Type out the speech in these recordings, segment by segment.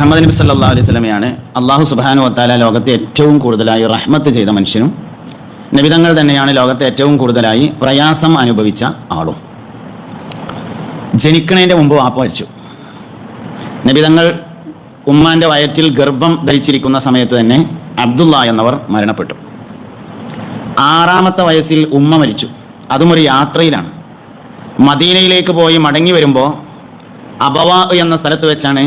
മുഹമ്മദ് നബി സല്ലാ അലൈഹി സ്വലമയാണ് അള്ളാഹു സുബാനു വത്താല ലോകത്തെ ഏറ്റവും കൂടുതലായി റഹ്മത്ത് ചെയ്ത മനുഷ്യനും നബിതങ്ങൾ തന്നെയാണ് ലോകത്തെ ഏറ്റവും കൂടുതലായി പ്രയാസം അനുഭവിച്ച ആളും. ജനിക്കണേന്റെ മുമ്പ് വാപ്പ മരിച്ചു. നബിതങ്ങൾ ഉമ്മാന്റെ വയറ്റിൽ ഗർഭം ധരിച്ചിരിക്കുന്ന സമയത്ത് തന്നെ അബ്ദുള്ള എന്നവർ മരണപ്പെട്ടു. ആറാമത്തെ വയസ്സിൽ ഉമ്മ മരിച്ചു. അതും ഒരു യാത്രയിലാണ്. മദീനയിലേക്ക് പോയി മടങ്ങി വരുമ്പോൾ അബവ എന്ന സ്ഥലത്ത് വെച്ചാണ്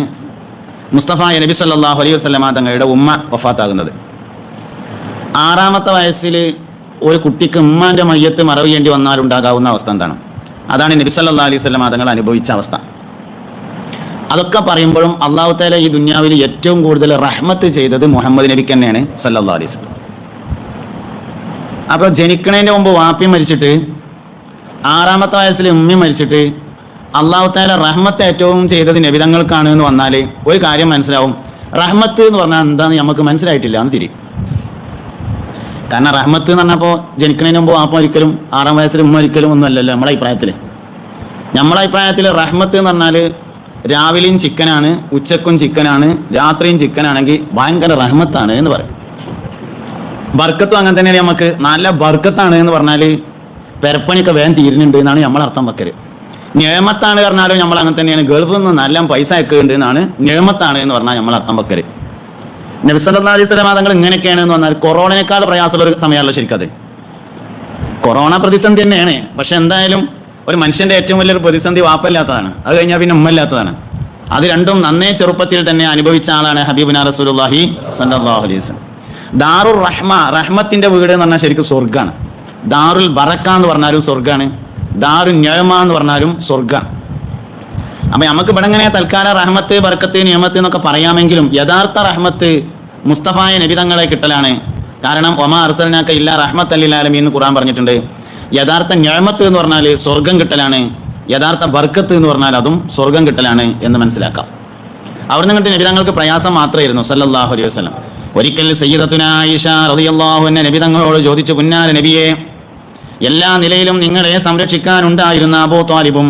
മുസ്തഫ നബി സല്ലാഹു അലൈഹി വസ്ലമ തങ്ങളുടെ ഉമ്മ വഫാത്താകുന്നത്. ആറാമത്തെ വയസ്സിൽ ഒരു കുട്ടിക്ക് ഉമ്മാന്റെ മയ്യത്ത് മറവ് ചെയ്യേണ്ടി വന്നാൽ ഉണ്ടാകാവുന്ന അവസ്ഥ എന്താണ്? അതാണ് നബി സല്ലാ അലൈഹി സ്വലമ തങ്ങൾ അനുഭവിച്ച അവസ്ഥ. അതൊക്കെ പറയുമ്പോഴും അള്ളാഹു താല ഈ ദുന്യാവിൽ ഏറ്റവും കൂടുതൽ റഹ്മത്ത് ചെയ്തത് മുഹമ്മദ് നബിക്ക് തന്നെയാണ് സല്ലാ അലൈഹി സ്വലം അപ്പോൾ ജനിക്കണതിന്റെ മുമ്പ് വാപ്പി മരിച്ചിട്ട് ആറാമത്തെ വയസ്സിൽ ഉമ്മി മരിച്ചിട്ട് അള്ളാഹു താല റഹ്മത്ത് ഏറ്റവും ചെയ്തത് നബിതങ്ങൾക്കാണ് എന്ന് വന്നാൽ ഒരു കാര്യം മനസ്സിലാവും. റഹ്മത്ത് എന്ന് പറഞ്ഞാൽ എന്താണെന്ന് നമുക്ക് മനസ്സിലായിട്ടില്ല എന്ന് തിരി. കാരണം റഹ്മത്ത് എന്ന് പറഞ്ഞപ്പോൾ ജനിക്കണതിന് മുമ്പ് ആപ്പം ഒരിക്കലും ആറാം വയസ്സിൽ ഉമ്മ ഒരിക്കലും ഒന്നും അല്ലല്ലോ നമ്മളെ അഭിപ്രായത്തിൽ നമ്മളെ അഭിപ്രായത്തിൽ റഹ്മത്ത് എന്ന് പറഞ്ഞാൽ രാവിലെയും ചിക്കനാണ് ഉച്ചക്കും ചിക്കനാണ് രാത്രിയും ചിക്കനാണെങ്കിൽ ഭയങ്കര റഹ്മത്താണ് എന്ന് പറയും. ബർക്കത്തും അങ്ങനെ തന്നെയാണ് നമുക്ക് നല്ല ബർക്കത്താണ് എന്ന് പറഞ്ഞാൽ പെരപ്പണിയൊക്കെ വേഗം തീരുന്നുണ്ട് എന്നാണ് നമ്മൾ അർത്ഥം വെക്കൽ. നിയമത്താണ് പറഞ്ഞാലും നമ്മൾ അങ്ങനെ തന്നെയാണ്. ഗൾഫിൽ നിന്ന് നല്ല പൈസ അയക്കുന്നുണ്ട് എന്നാണ് നിയമത്താണ് എന്ന് പറഞ്ഞാൽ നമ്മൾ അർത്ഥം വെക്കൽ. നബിസല്ലാ അലൈഹി തങ്ങൾ ഇങ്ങനെയൊക്കെയാണ് എന്ന് പറഞ്ഞാൽ കൊറോണയേക്കാൾ പ്രയാസമുള്ള ഒരു സമയമല്ല ശരിക്കത് കൊറോണ പ്രതിസന്ധി തന്നെയാണ്. പക്ഷെ എന്തായാലും ഒരു മനുഷ്യന്റെ ഏറ്റവും വലിയൊരു പ്രതിസന്ധി വാപ്പല്ലാത്തതാണ്. അത് കഴിഞ്ഞാൽ പിന്നെ ഉമ്മല്ലാത്തതാണ്. അത് രണ്ടും നന്നേ ചെറുപ്പത്തിൽ തന്നെ അനുഭവിച്ച ആളാണ് ഹബീബിന റസൂലുള്ളാഹി സല്ലല്ലാഹു അലൈഹി വസല്ലം. ദാറുർ റഹ്മ റഹ്മത്തിന്റെ വീട് എന്ന് പറഞ്ഞാൽ ശരിക്കും സ്വർഗാണ്. ദാറുൽ ബറക്ക എന്ന് പറഞ്ഞാലും സ്വർഗാണ്. ദാറുൽ ഞഴമ എന്ന് പറഞ്ഞാലും സ്വർഗം അപ്പൊ നമുക്ക് ഇവിടെ ഇങ്ങനെ തൽക്കാല റഹ്മത്ത് ബർക്കത്ത് നിയമത്ത് എന്നൊക്കെ പറയാമെങ്കിലും യഥാർത്ഥ റഹ്മത്ത് മുസ്തഫായ നബിതങ്ങളെ കിട്ടലാണ്. കാരണം ഒമ അർസലിനാക്ക ഇല്ല റഹ്മത്ത് അല്ലിലാലമി എന്ന് ഖുറാൻ പറഞ്ഞിട്ടുണ്ട്. യഥാർത്ഥ ഞാമത്ത് എന്ന് പറഞ്ഞാൽ സ്വർഗം കിട്ടലാണ്. യഥാർത്ഥ ബർക്കത്ത് എന്ന് പറഞ്ഞാൽ അതും സ്വർഗം കിട്ടലാണ് എന്ന് മനസ്സിലാക്കാം. അവിടെ നിന്നിട്ട് നബിതങ്ങൾക്ക് പ്രയാസം മാത്രമായിരുന്നു സല്ലാഹു അലൈഹി വസല്ലം. ഒരിക്കൽ സയ്യിദത്തുനായിഷ റളിയല്ലാഹു അൻഹ നബിതങ്ങളോട് ചോദിച്ചു പുന്നാര നബിയെ എല്ലാ നിലയിലും നിങ്ങളെ സംരക്ഷിക്കാനുണ്ടായിരുന്ന അബൂ താലിബും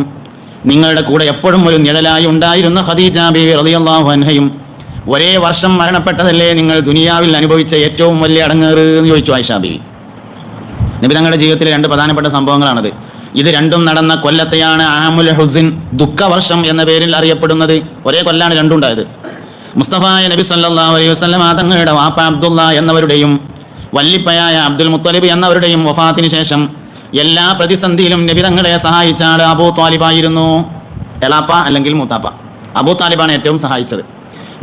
നിങ്ങളുടെ കൂടെ എപ്പോഴും ഒരു നിഴലായി ഉണ്ടായിരുന്ന ഖദീജ ബീവി റളിയല്ലാഹു അൻഹയും ഒരേ വർഷം മരണപ്പെട്ടതല്ലേ നിങ്ങൾ ദുനിയാവിൽ അനുഭവിച്ച ഏറ്റവും വലിയ അടങ്ങേറ് എന്ന് ചോദിച്ചു ആയിഷ ബീവി. നബി തങ്ങളുടെ ജീവിതത്തിലെ രണ്ട് പ്രധാനപ്പെട്ട സംഭവങ്ങളാണത്. ഇത് രണ്ടും നടന്ന കൊല്ലത്തെയാണ് അഹമുൽ ഹുസിൻ ദുഃഖവർഷം എന്ന പേരിൽ അറിയപ്പെടുന്നത്. ഒരേ കൊല്ലാണ് രണ്ടും ഉണ്ടായത്. മുസ്തഫായ നബി സല്ലല്ലാഹു അലൈഹി വസല്ലം തങ്ങളുടെ വാപ്പ അബ്ദുള്ള എന്നവരുടെയും വല്ലിപ്പയായ അബ്ദുൽ മുത്തലിബ് എന്നവരുടെയും വഫാത്തിന് ശേഷം എല്ലാ പ്രതിസന്ധിയിലും നബി തങ്ങളെ സഹായിച്ച ആൾ അബൂ താലിബായിരുന്നു എളാപ്പ അല്ലെങ്കിൽ മൂത്താപ്പ. അബൂ താലിബാണ് ഏറ്റവും സഹായിച്ചത്.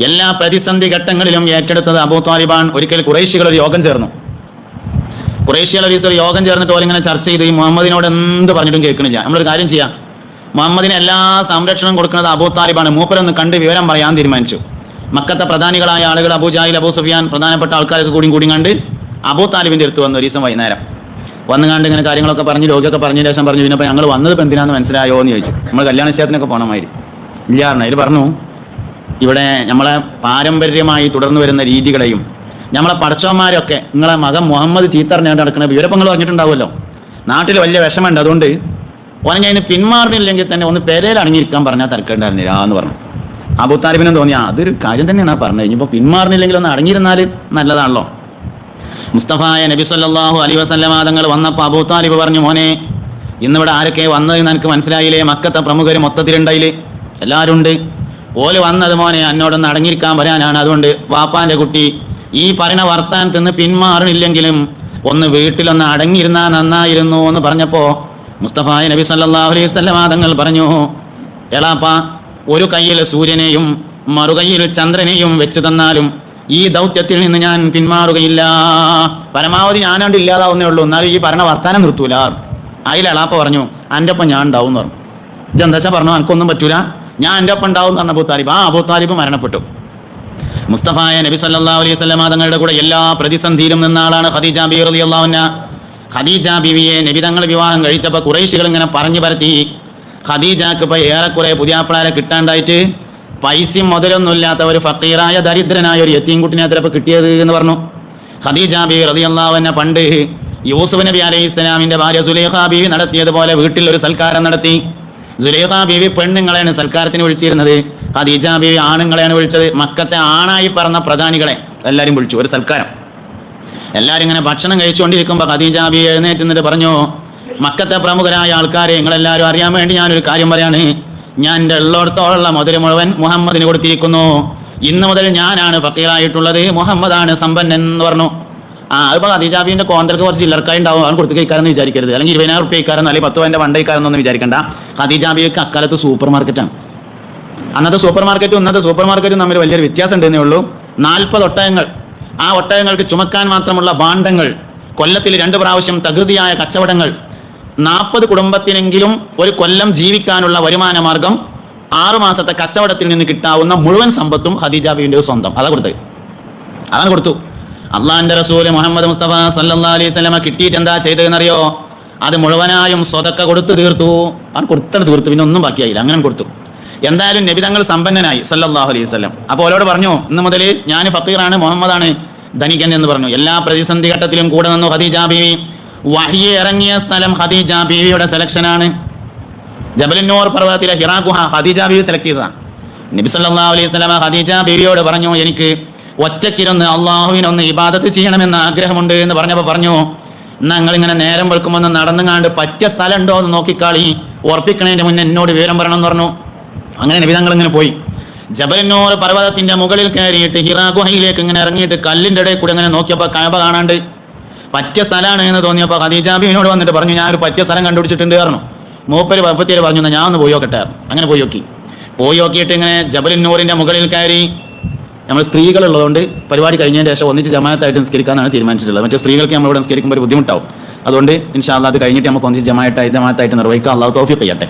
എല്ലാ പ്രതിസന്ധി ഘട്ടങ്ങളിലും ഏറ്റെടുത്തത് അബൂ താലിബാൻ ഒരിക്കൽ കുറേശികൾ ഒരു യോഗം ചേർന്നു. കുറേശ്യ ഒരു യോഗം ചേർന്നിട്ട് ഓരിങ്ങനെ ചർച്ച ചെയ്ത് ഈ മുഹമ്മദിനോട് എന്ത് പറഞ്ഞിട്ടും കേൾക്കണില്ല. നമ്മളൊരു കാര്യം ചെയ്യാം. മുഹമ്മദിന് എല്ലാ സംരക്ഷണം കൊടുക്കുന്നത് അബൂ താലിബാണ് മൂപ്പരൊന്ന് കണ്ട് വിവരം പറയാൻ തീരുമാനിച്ചു. മക്കത്തെ പ്രധാനികളായ ആളുകൾ അബൂ ജാഹിൽ അബൂ സുഫിയാൻ പ്രധാനപ്പെട്ട ആൾക്കാരൊക്കെ കൂടി കൂടി കണ്ട് അബൂ താലിബിന്റെ അടുത്ത് വന്നു ഒരു ദിവസം വൈകുന്നേരം. വന്നു കണ്ട് ഇങ്ങനെ കാര്യങ്ങളൊക്കെ പറഞ്ഞ് രോഗിയൊക്കെ പറഞ്ഞ ശേഷം പറഞ്ഞു പിന്നെ ഞങ്ങൾ വന്നത് ഇപ്പം എന്തിനാന്ന് മനസ്സിലായോ? എന്ന് ചോദിച്ചു. നമ്മൾ കല്യാണ നിശ്ചയത്തിനൊക്കെ പോകണമായി ഇല്ലാറിന് അതിൽ പറഞ്ഞു. ഇവിടെ നമ്മളെ പാരമ്പര്യമായി തുടർന്നു വരുന്ന രീതികളെയും നമ്മളെ പടച്ചവന്മാരൊക്കെ നിങ്ങളെ മകൻ മുഹമ്മദ് ചീത്തറിഞ്ഞാണ്ട് നടക്കുന്ന വിവരപ്പങ്ങൾ പറഞ്ഞിട്ടുണ്ടാവുമല്ലോ. നാട്ടിൽ വലിയ വിഷമമുണ്ട്. അതുകൊണ്ട് ഓനെ ഞാൻ ഇന്ന് പിന്മാറുന്നില്ലെങ്കിൽ തന്നെ ഒന്ന് പെരയിൽ അടങ്ങിയിരിക്കാൻ പറഞ്ഞാൽ തിരക്കേണ്ടായിരുന്നില്ല എന്ന് പറഞ്ഞു. അബുത്താലിബിനും തോന്നിയാ അതൊരു കാര്യം തന്നെയാണ് പറഞ്ഞു കഴിഞ്ഞപ്പോൾ പിന്മാറുന്നില്ലെങ്കിൽ ഒന്ന് അടങ്ങിയിരുന്നാൽ നല്ലതാണല്ലോ. മുസ്തഫായ നബി സല്ലാഹു അലി വസല്ലമ തങ്ങൾ വന്നപ്പോൾ അബൂ താലിബ് പറഞ്ഞു മോനെ ഇന്നിവിടെ ആരൊക്കെ വന്നതെന്ന് എനിക്ക് മനസ്സിലായില്ലേ? മക്കത്തെ പ്രമുഖർ മൊത്തത്തിലുണ്ടായിൽ. എല്ലാവരും ഉണ്ട് ഓൽ വന്നത് മോനെ എന്നോടൊന്ന് അടങ്ങിയിരിക്കാൻ വരാനാണ്. അതുകൊണ്ട് വാപ്പാന്റെ കുട്ടി ഈ പറയുന്ന നിന്ന് പിന്മാറണില്ലെങ്കിലും ഒന്ന് വീട്ടിലൊന്ന് അടങ്ങിയിരുന്നാ നന്നായിരുന്നു എന്ന് പറഞ്ഞപ്പോൾ മുസ്തഫായ നബി സല്ലാഹു അലൈഹി വസല്ലമ തങ്ങൾ പറഞ്ഞു എളാപ്പ ഒരു കയ്യിൽ സൂര്യനെയും മറുകൈയിൽ ചന്ദ്രനെയും വെച്ച് തന്നാലും ഈ ദൗത്യത്തിൽ നിന്ന് ഞാൻ പിന്മാറുകയില്ല. പരമാവധി ഞാനാണ്ട് ഇല്ലാതാവുന്നേ ഉള്ളൂ. എന്നാലും ഈ പറഞ്ഞ വർത്താനം നിർത്തൂല. അതിൽ എളാപ്പ പറഞ്ഞു എന്റെ ഒപ്പം ഞാൻ ഉണ്ടാവും എന്ന് പറഞ്ഞു. ഇതെന്താ വെച്ചാൽ പറഞ്ഞു എനിക്കൊന്നും പറ്റൂല. ഞാൻ എന്റെ ഒപ്പം ഉണ്ടാവും എന്ന് പറഞ്ഞ അബൂത്താലിബ്. താലിബ് ആ അബൂത്താലിബ് താലിബ് മരണപ്പെട്ടു. മുസ്തഫായ നബി സല്ലാ അലൈഹി വസല്ലമ തങ്ങളുടെ കൂടെ എല്ലാ പ്രതിസന്ധിയിലും നിന്ന ആളാണ് ഖദീജ ബി റളിയല്ലാഹു അൻഹ. ഖദീജ ബിവിയെ നബി തങ്ങൾ വിവാഹം കഴിച്ചപ്പോൾ കുറേശികൾ ഇങ്ങനെ പറഞ്ഞു പരത്തി. ഖദീജക്ക് ഇപ്പോൾ ഏറെക്കുറെ പുതിയാപ്പിളാരെ കിട്ടാണ്ടായിട്ട് പൈസയും മുതലൊന്നുമില്ലാത്ത ഒരു ഫക്കീറായ ദരിദ്രനായ ഒരു യത്തീം കുട്ടിനെ അതിലപ്പോൾ കിട്ടിയത് എന്ന് പറഞ്ഞു. ഖദീജ അൻഹ പണ്ട് യൂസുഫ് നബി അലൈഹി ഇസ്ലാമിന്റെ ഭാര്യ സുലേഖ ബീവി നടത്തിയതുപോലെ വീട്ടിൽ ഒരു സൽക്കാരം നടത്തി. സുലേഖ ബീവി പെണ്ണുങ്ങളെയാണ് സൽക്കാരത്തിന് വിളിച്ചിരുന്നത്. ഖദീജ ബീവി ആണുങ്ങളെയാണ് വിളിച്ചത്. മക്കത്തെ ആണായി പറഞ്ഞ പ്രധാനികളെ എല്ലാവരും വിളിച്ചു. ഒരു സൽക്കാരം. എല്ലാവരും ഇങ്ങനെ ഭക്ഷണം കഴിച്ചുകൊണ്ടിരിക്കുമ്പോൾ ഖദീജ ബീവി എഴുന്നേറ്റ് എന്നിട്ട് പറഞ്ഞു മക്കത്തെ പ്രമുഖരായ ആൾക്കാരെ നിങ്ങളെല്ലാവരും അറിയാൻ വേണ്ടി ഞാനൊരു കാര്യം പറയാണ്. ഞാൻ എന്റെ ഉള്ളിടത്തോളം മുതൽ മുഴുവൻ മുഹമ്മദിന് കൊടുത്തിരിക്കുന്നു. ഇന്ന് മുതൽ ഞാനാണ് ഫക്കീറായിട്ടുള്ളത്. മുഹമ്മദാണ് സമ്പന്നൻ എന്ന് പറഞ്ഞു. ആ അതിപ്പോൾ അതിജാബിന്റെ കോന്തർക്ക് കുറച്ച് ചില്ലർക്കായി ഉണ്ടാവും അവൻ കൊടുത്ത് കഴിക്കാരെന്ന് വിചാരിക്കരുത്. അല്ലെങ്കിൽ ഇരുപതിനായിരം റുപ്യ കഴിക്കാരെന്ന് അല്ലെങ്കിൽ പത്ത് പതിന്റെ വണ്ട കഴിക്കാരെന്നൊന്നും വിചാരിക്കണ്ട. ഖദീജാബിയൊക്കെ അക്കാലത്ത് സൂപ്പർ മാർക്കറ്റാണ് അന്നത്തെ സൂപ്പർ മാർക്കറ്റും ഇന്നത്തെ സൂപ്പർ മാർക്കറ്റും തമ്മിൽ വലിയൊരു വ്യത്യാസം ഉണ്ടെന്നേ ഉള്ളൂ. നാൽപ്പത് ഒട്ടകങ്ങൾ. ആ ഒട്ടകങ്ങൾക്ക് ചുമക്കാൻ മാത്രമുള്ള ഭാണ്ഡങ്ങൾ കൊല്ലത്തിൽ രണ്ട് പ്രാവശ്യം തകൃതിയായ കച്ചവടങ്ങൾ നാൽപ്പത് കുടുംബത്തിനെങ്കിലും ഒരു കൊല്ലം ജീവിക്കാനുള്ള വരുമാന മാർഗം ആറു മാസത്തെ കച്ചവടത്തിൽ നിന്ന് കിട്ടാവുന്ന മുഴുവൻ സമ്പത്തും ഹദീജ ബീവിന്റെ സ്വന്തം. അതാ കൊടുത്തത്. അതാണ് കൊടുത്തു. അള്ളാഹിന്റെ റസൂൽ മുഹമ്മദ് മുസ്തഫ സല്ലാ അലൈഹി സ്വലമ കിട്ടിയിട്ട് എന്താ ചെയ്തതെന്നറിയോ? അത് മുഴുവനായും സ്വതക്ക കൊടുത്തു തീർത്തു. അവൻ കൊടുത്തത് തീർത്തു. പിന്നെ ഒന്നും ബാക്കിയായില്ല. അങ്ങനെ കൊടുത്തു. എന്തായാലും നബിതങ്ങൾ സമ്പന്നനായി സല്ലാഹു അലൈഹി സ്വലം അപ്പോൾ അവരോട് പറഞ്ഞു ഇന്ന് മുതൽ ഞാൻ ഫക്കീറാണ് മുഹമ്മദാണ് ധനികൻ എന്ന് പറഞ്ഞു. എല്ലാ പ്രതിസന്ധി ഘട്ടത്തിലും കൂടെ നിന്നു ഹദീജ ബീവി വഹിയെ ഇറങ്ങിയ സ്ഥലം ഹദീജ ബീവിയുടെ സെലക്ഷനാണ് ജബലിന്നൂർ പർവതത്തിലെ ഹിറാ ഹദീജ ബീവി സെലക്ട് ചെയ്തതാണ്. നബി സല്ലല്ലാഹു അലൈഹി വസല്ലമ ഖദീജ ബീവിയോട് പറഞ്ഞു എനിക്ക് ഒറ്റക്കിരുന്ന് അള്ളാഹുവിനൊന്ന് ഇബാദത്ത് ചെയ്യണമെന്ന് ആഗ്രഹമുണ്ട് എന്ന് പറഞ്ഞപ്പോൾ പറഞ്ഞു ഞങ്ങൾ ഇങ്ങനെ നേരം വെളുക്കുമ്പോൾ നടന്നുകാണ്ട് പറ്റിയ സ്ഥലം ഉണ്ടോ എന്ന് നോക്കിക്കാളി. ഉറപ്പിക്കണേന്റെ മുന്നേ എന്നോട് വിവരം പറയണം എന്ന് പറഞ്ഞു. അങ്ങനെ നബി തങ്ങൾ ഇങ്ങനെ പോയി. ജബലിന്നൂർ പർവതത്തിന്റെ മുകളിൽ കയറിയിട്ട് ഹിറാ ഗുഹയിലേക്ക് ഇങ്ങനെ ഇറങ്ങിയിട്ട് കല്ലിന്റെ ഇടയിൽ കൂടെ ഇങ്ങനെ നോക്കിയപ്പോൾ കഴബ കാണാണ്ട് പറ്റിയ സ്ഥലമാണ് എന്ന് തോന്നിയപ്പോൾ ഖദീജാബിനോട് വന്നിട്ട് പറഞ്ഞു ഞാൻ ഒരു പറ്റിയ സ്ഥലം കണ്ടുപിടിച്ചിട്ടുണ്ട് കാരണം മൂപ്പര് പപ്പത്തിയേര് പറഞ്ഞു ഞാൻ ഒന്ന് പോയി നോക്കട്ടെ അങ്ങനെ പോയി നോക്കി. പോയി നോക്കിയിട്ട് ഇങ്ങനെ ജബലിന്നൂറിന്റെ മുകളിൽ കയറി നമ്മൾ സ്ത്രീകളുള്ളതുകൊണ്ട് പരിപാടി കഴിഞ്ഞതിന് ശേഷം ഒന്നിച്ച് ജമാഅത്തായിട്ട് നിസ്കരിക്കാനാണ് തീരുമാനിച്ചിട്ടുള്ളത്. മറ്റേ സ്ത്രീകൾക്ക് നമ്മൾ ഇവിടെ നിസ്കരിക്കുമ്പോൾ ഒരു ബുദ്ധിമുട്ടാവും. അതുകൊണ്ട് ഇൻഷാല്ല അത് കഴിഞ്ഞിട്ട് നമുക്ക് ഒന്നിച്ച് ജമായത്തായി ജമാഅത്തായിട്ട് നിർവഹിക്കാം. അള്ളാഹു തോഫിക്ക് ചെയ്യട്ടെ.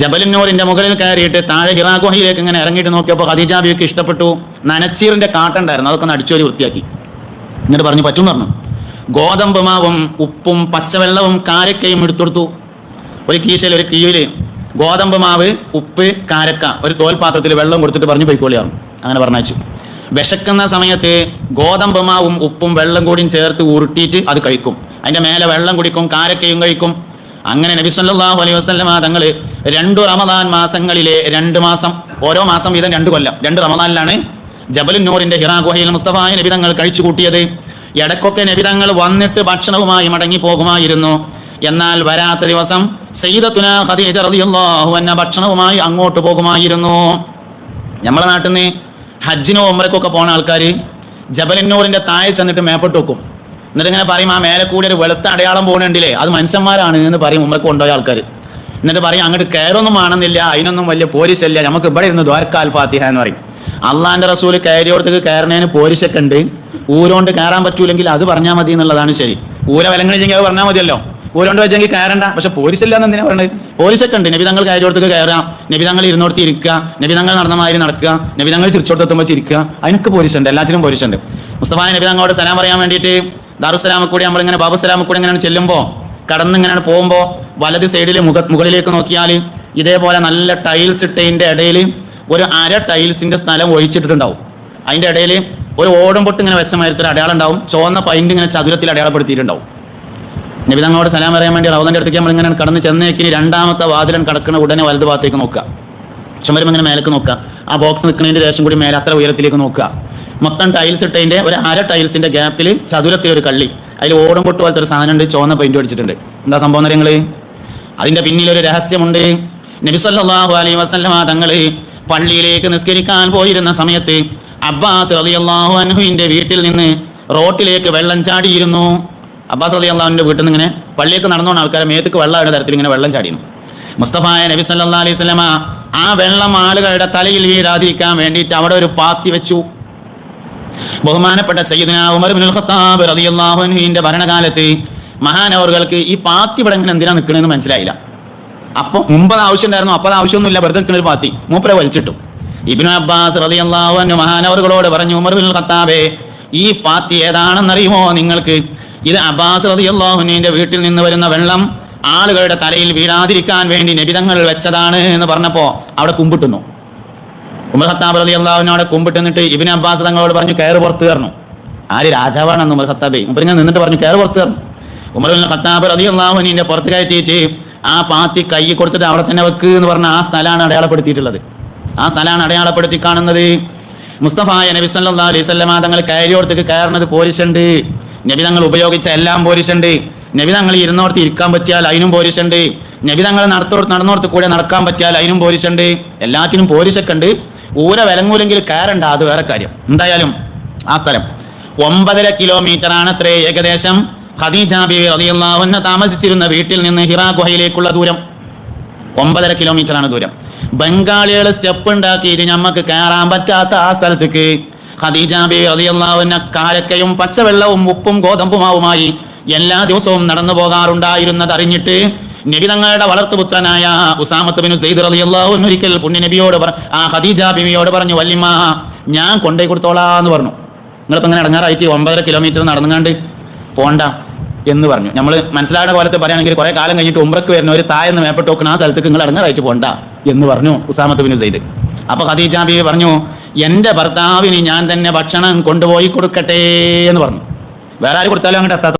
ജബലിന്നൂറിന്റെ മുകളിൽ കയറിയിട്ട് താഴെ ഹിറാ ഗുഹയിലേക്ക് ഇങ്ങനെ ഇറങ്ങിയിട്ട് നോക്കിയപ്പോൾ ഖദീജാബിയൊക്കെ ഇഷ്ടപ്പെട്ടു. നനച്ചീറിന്റെ കാട്ടുണ്ടായിരുന്നു അതൊക്കെ ഒന്ന് അടിച്ചോരി വൃത്തിയാക്കി. എന്നിട്ട് പറഞ്ഞു പറ്റും പറഞ്ഞു. ഗോതമ്പ് മാവും ഉപ്പും പച്ചവെള്ളവും കാരക്കയും എടുത്തെടുത്തു. ഒരു കീശയിൽ ഒരു കീഴിൽ ഗോതമ്പ് മാവ് ഉപ്പ് കാരക്ക ഒരു തോൽപാത്രത്തിൽ വെള്ളം കൊടുത്തിട്ട് പറഞ്ഞു പോയിക്കോളിയാണ് അങ്ങനെ പറഞ്ഞു വിശക്കുന്ന സമയത്ത് ഗോതമ്പ് മാവും ഉപ്പും വെള്ളം കൂടിയും ചേർത്ത് ഉരുട്ടിയിട്ട് അത് കഴിക്കും. അതിന്റെ മേലെ വെള്ളം കുടിക്കും കാരക്കയും കഴിക്കും. അങ്ങനെ നബി സല്ലല്ലാഹു അലൈഹി വസല്ലമ തങ്ങൾ രണ്ടു റമദാൻ മാസങ്ങളിലെ രണ്ട് മാസം ഓരോ മാസം വീതം രണ്ട് കൊല്ലം. രണ്ട് റമദാനിലാണ് ജബലുൻ നൂറിന്റെ ഹിറാ ഗുഹയിൽ മുസ്തഫായ നബി തങ്ങൾ കഴിച്ചു കൂട്ടിയത്. ഇടയ്ക്കൊക്കെ നബി തങ്ങൾ വന്നിട്ട് ഭക്ഷണവുമായി മടങ്ങി പോകുമായിരുന്നു എന്നാൽ വരാത്ത ദിവസം സയ്യിദത്തുന ഖദീജ റളിയല്ലാഹു അൻഹ ഭക്ഷണവുമായി അങ്ങോട്ട് പോകുമായിരുന്നു. നമ്മുടെ നാട്ടിൽ നിന്ന് ഹജ്ജിനോ ഉമ്രക്കൊക്കെ പോണ ആൾക്കാർ ജബലന്നൂറിന്റെ താഴെ ചെന്നിട്ട് മേപ്പെട്ട് വെക്കും എന്നിട്ട് ഇങ്ങനെ പറയും ആ മേലെ കൂടി ഒരു വെളുത്ത അടയാളം പോകണുണ്ടില്ലേ അത് മനുഷ്യന്മാരാണ് എന്ന് പറയും ഉമ്മക്ക് കൊണ്ടുപോയ ആൾക്കാർ എന്നിട്ട് പറയും അങ്ങോട്ട് കയറൊന്നും ആണെന്നില്ല അതിനൊന്നും വലിയ പോരിശല്ല നമുക്ക് ഇവിടെ ഇരുന്ന് ദ്വാരക്കാൽ ഫാത്തിഹ എന്ന് പറയും. അള്ളാന്റെ റസൂൽ കയറിയോടത്തേക്ക് കയറണേന് പോരിശൊക്കെ ഉണ്ട്. ഊരോണ്ട് കയറാൻ പറ്റൂലെങ്കിൽ അത് പറഞ്ഞാൽ മതി എന്നുള്ളതാണ് ശരി. ഊര വിലങ്ങളില്ലെങ്കിൽ അത് പറഞ്ഞാൽ മതിയല്ലോ. ഊരോണ്ട് വെച്ചെങ്കിൽ കയറണ്ട. പക്ഷെ പോലീസില്ല ഇല്ലാന്ന് എന്തിനാ പറയുന്നത് പോലീസൊക്കെ ഉണ്ട്. തങ്ങൾ കയറിയോടത്തേക്ക് കയറാം. നബി തങ്ങൾ ഇരുന്നോടത്ത് ഇരിക്കുക. നബി തങ്ങൾ നടന്ന മാതിരി നടക്കുക. നബി തങ്ങൾ ചിരിച്ചോടത്തെത്തുമ്പോൾ ചിരിക്കുക. അതിനൊക്കെ പോലീസുണ്ട് പോലീസ് പോലീസുണ്ട് മുസ്തഫായ നബി തങ്ങളോട് സലാം പറയാൻ വേണ്ടിയിട്ട് ദാറുസലാമ കൂടി നമ്മളിങ്ങനെ ബാബുസലാമ കൂടി ഇങ്ങനെ ചെല്ലുമ്പോൾ കടന്നിങ്ങനെ പോകുമ്പോൾ വലത് സൈഡിൽ മുഖ മുകളിലേക്ക് നോക്കിയാൽ ഇതേപോലെ നല്ല ടൈൽസ് ഇട്ടതിന്റെ ഇടയിൽ ഒരു അര ടൈൽസിന്റെ സ്ഥലം ഒഴിച്ചിട്ടുണ്ടാവും അതിന്റെ ഇടയിൽ ഒരു ഓടും പൊട്ട് ഇങ്ങനെ വെച്ച മരത്തിൽ അടയാളം ഉണ്ടാവും. ചുവന്ന പൈന്റ് ഇങ്ങനെ ചതുരത്തിൽ അടയാളപ്പെടുത്തിയിട്ടുണ്ടാവും. നബി തങ്ങളോട് സലാം പറയാൻ വേണ്ടി റൗദന്റെ അടുത്തേക്ക് നമ്മൾ ഇങ്ങനെ കടന്ന് ചെന്നേക്കിന് രണ്ടാമത്തെ വാതിലൻ കടക്കുന്ന ഉടനെ വലത് ഭാഗത്തേക്ക് നോക്കുക. ചുമരും ഇങ്ങനെ മേലേക്ക് നോക്കുക. ആ ബോക്സ് നിൽക്കുന്നതിന്റെ ശേഷം കൂടി മേലെ അത്ര ഉയരത്തിലേക്ക് നോക്കുക. മൊത്തം ടൈൽസ് ഇട്ടതിന്റെ ഒരു അര ടൈൽസിന്റെ ഗ്യാപ്പിൽ ചതുരത്തിൽ ഒരു കള്ളി. അതിൽ ഓടും പൊട്ട് പോലത്തെ ഒരു സാധനം ഉണ്ട് ചുവന്ന പെയിന്റ് അടിച്ചിട്ടുണ്ട്. എന്താ സംഭവം നിങ്ങൾ അതിന്റെ പിന്നിലൊരു രഹസ്യമുണ്ട്. നബി അലൈ വസല്ലമ തങ്ങൾ പള്ളിയിലേക്ക് നിസ്കരിക്കാൻ പോയിരുന്ന സമയത്ത് അബ്ബാസ് റളിയല്ലാഹു അൻഹുവിന്റെ വീട്ടിൽ നിന്ന് റോട്ടിലേക്ക് വെള്ളം ചാടിയിരുന്നു. അബ്ബാസ് അലി റളിയല്ലാഹുവിന്റെ വീട്ടിൽ നിന്ന് ഇങ്ങനെ പള്ളിയൊക്കെ നടന്നുകൊണ്ട് ആൾക്കാരെ മേത്തേക്ക് വെള്ളമായിട്ട് തരത്തിൽ ഇങ്ങനെ വെള്ളം ചാടിയിരുന്നു. മുസ്തഫായ നബി സല്ലാ അലൈഹി സ്വലമ ആ വെള്ളം ആളുകളുടെ തലയിൽ വീഴാതിരിക്കാൻ വേണ്ടിയിട്ട് അവിടെ ഒരു പാത്തി വെച്ചു. ബഹുമാനപ്പെട്ട സയ്യിദ്ന ഉമർ ബിൻ ഖത്താബ് റളിയല്ലാഹു അൻഹുവിന്റെ ഭരണകാലത്ത് മഹാനവറുകൾക്ക് ഈ പാത്തി ഇവിടെ ഇങ്ങനെ എന്തിനാ നിൽക്കണമെന്ന് മനസ്സിലായില്ല. അപ്പോൾ മുമ്പത് ആവശ്യം ഉണ്ടായിരുന്നു അപ്പോൾ ആവശ്യമൊന്നുമില്ല. വെറുതെ നിൽക്കുന്ന ഒരു പാത്തി. മൂപ്പരെ വലിച്ചിട്ടു. ഇബ്നു അബ്ബാസ് റളിയല്ലാഹു മഹാനവറുകളോട് പറഞ്ഞു ഉമർ ബിൻ ഖത്താബേ ഈ പാത്തി ഏതാണെന്നറിയുമോ നിങ്ങൾക്ക്? ഇത് അബ്ബാസ് റളിയല്ലാഹു അൻഹുവിന്റെ വീട്ടിൽ നിന്ന് വരുന്ന വെള്ളം ആളുകളുടെ തലയിൽ വീഴാതിരിക്കാൻ വേണ്ടി നബിതങ്ങൾ വെച്ചതാണ് എന്ന് പറഞ്ഞപ്പോ അവിടെ കുമ്പിട്ടുന്നു. ഉമർ ഖത്താബ് റളിയല്ലാഹു അള്ളാഹുവിനോട് കുമ്പിട്ട് നിന്നിട്ട് ഇബിൻ അബ്ബാസ് തങ്ങളോട് പറഞ്ഞു കയറ് പുറത്തു കയറണം. ആര് രാജാവാണെന്ന് ഉമർ ഖത്താബേ? ഉമർ ഞാൻ നിന്നിട്ട് പറഞ്ഞു കയറ് പുറത്തു കയറണം. ഉമർ ഖത്താബ് റളിയല്ലാഹു അൻഹുവിന്റെ പുറത്ത് കയറ്റിയിട്ട് ആ പാത്തി കൈ കൊടുത്തിട്ട് അവിടെ തന്നെ വെക്ക് എന്ന് പറഞ്ഞ ആ സ്ഥലമാണ് അടയാളപ്പെടുത്തിയിട്ടുള്ളത്. ആ സ്ഥലമാണ് അടയാളപ്പെടുത്തി കാണുന്നത്. മുസ്തഫായ നബി സല്ലാ അലൈഹി വസല്ലമ തങ്ങൾ കയറിയോടത്തേക്ക് കയറുന്നത് പോലീസുണ്ട്. നബി തങ്ങൾ ഉപയോഗിച്ച എല്ലാം പോലീസുണ്ട്. നബി തങ്ങൾ ഇരുന്നോർത്ത് ഇരിക്കാൻ പറ്റിയാൽ അതിനും പോലീസുണ്ട്. നബി തങ്ങൾ നടത്തോർത്ത് നടന്നോർത്ത് കൂടെ നടക്കാൻ പറ്റിയാൽ അതിനും പോലീസുണ്ട്. എല്ലാത്തിനും പോലീസൊക്കെ ഉണ്ട്. ഊര വിലങ്ങൂലെങ്കിൽ കയറണ്ട അത് വേറെ കാര്യം. എന്തായാലും ആ സ്ഥലം. ഒമ്പതര കിലോമീറ്റർ ആണ് അത്രേ ഏകദേശം. ഖദീജ ബിബി റളിയല്ലാഹു അൻഹ താമസിച്ചിരുന്ന വീട്ടിൽ നിന്ന് ഹിറാ ഗുഹയിലേക്കുള്ള ദൂരം. ഒമ്പതര കിലോമീറ്റർ ആണ് ദൂരം. ബംഗാളികൾ സ്റ്റെപ്പ് ഉണ്ടാക്കിയിട്ട് ഞമ്മക്ക് കയറാൻ പറ്റാത്ത ആ സ്ഥലത്തേക്ക്. ഖദീജ ബി കാലക്കയും പച്ചവെള്ളവും ഉപ്പും ഗോതമ്പുമാവുമായി എല്ലാ ദിവസവും നടന്നു പോകാറുണ്ടായിരുന്നത് അറിഞ്ഞിട്ട് നബി തങ്ങളുടെ വളർത്തുപുത്രനായ ഉസാമത്ത് ബിൻ സെയ്ദ് റളിയല്ലാഹു അൻഹു ഒരിക്കൽ പുണ്യ നബിയോട് ആ ഖദീജ ബിവിയോട് പറഞ്ഞു വല്യമ്മ ഞാൻ കൊണ്ടുപോയി കൊടുത്തോളാന്ന് പറഞ്ഞു. നിങ്ങളിപ്പോൾ ഇങ്ങനെ ഇടങ്ങാറായിട്ട് ഒമ്പതര കിലോമീറ്റർ നടന്നുകൊണ്ട് പോണ്ട. എന്ന് പറഞ്ഞു. നമ്മൾ മനസ്സിലാകുന്ന പോലത്തെ പറയുകയാണെങ്കിൽ കുറെ കാലം കഴിഞ്ഞിട്ട് ഉമ്രക്ക് വരുന്ന ഒരു തായെന്ന് മേപ്പെട്ട് നോക്കുന്ന ആ സ്ഥലത്തേക്ക് നിങ്ങൾ ഇറങ്ങാറായിട്ട് പോണ്ട എന്ന് പറഞ്ഞു ഉസാമത്ത് ബിൻ സെയ്ദ്. അപ്പൊ ഖദീജ ബീവി പറഞ്ഞു എന്റെ ഭർത്താവിന് ഞാൻ തന്നെ ഭക്ഷണം കൊണ്ടുപോയി കൊടുക്കട്ടെ എന്ന് പറഞ്ഞു. വേറെ ആര് കൊടുത്താലും അങ്ങോട്ട് എത്താത്ത